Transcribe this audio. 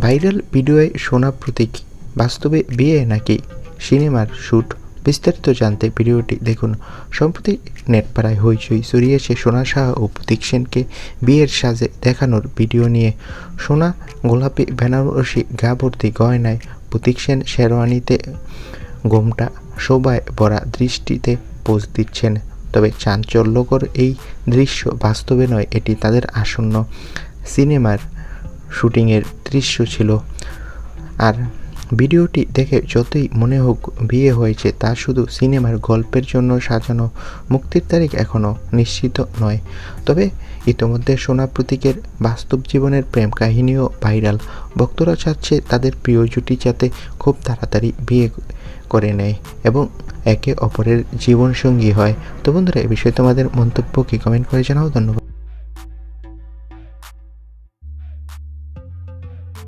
Viral ভিডিওয়ে সোনা প্রতীক। বাস্তবে বিয়ে নাকি সিনেমার শ্যুট বিস্তারিত জানতে ভিডিওটি দেখুন। সম্প্রতি নেটপাড়ায় হইচই ছড়িয়েছে সোনা সাহা ও প্রতীক সেনকে বিয়ের সাজে দেখানোর ভিডিও নিয়ে। সোনা গোলাপি বেনারসি গা ভর্তি গয়নায় প্রতীক সেন শেরওয়ানিতে গোমটা শোভায় ভরা দৃষ্টিতে পোজ দিচ্ছেন। তবে চাঞ্চল্যকর এই দৃশ্য বাস্তবে নয়, এটি তাদের আসন্ন সিনেমার শুটিংয়ের দৃশ্য ছিল। আর ভিডিওটি দেখে যতই মনে হোক বিয়ে হয়েছে, তা শুধু সিনেমার গল্পের জন্য সাজানো মুক্তির তারিখ এখনও নিশ্চিত নয়। তবে ইতোমধ্যে সোনা প্রতীকের বাস্তব জীবনের প্রেম কাহিনীও ভাইরাল। ভক্তরা চাচ্ছে তাদের প্রিয় জুটি যাতে খুব তাড়াতাড়ি বিয়ে করে নেয় এবং একে অপরের জীবনসঙ্গী হয়। তো বন্ধুরা, এ বিষয়ে তোমাদের মন্তব্য কি? কমেন্ট করে জানাও। ধন্যবাদ।